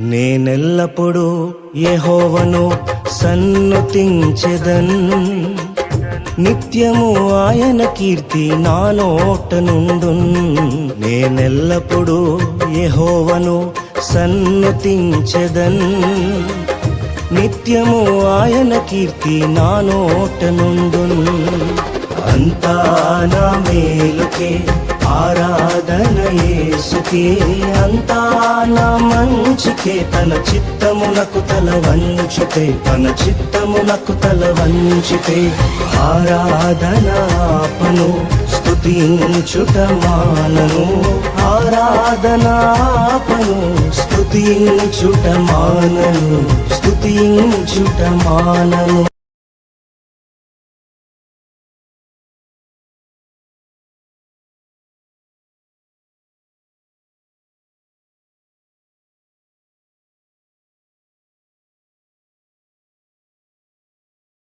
నేనెల్లప్పుడూ యహోవను సన్నుతించెదన్. నిత్యము ఆయన కీర్తి నా నోట నుండు నేనెల్లప్పుడూ యహోవను సన్నుతించెదన్. నిత్యము ఆయన కీర్తి నా నోట నుండు అంతా నా మేలుకే ఆరాధన యేసుకే అంతా నా మంచికే తన చిత్తమునకు తల వంచితే తన చిత్తమునకు తల వంచితే ఆరాధనాపను స్తుతించుట మానను. ఆరాధన స్తుతించుట మానను స్తుతించుట మానను.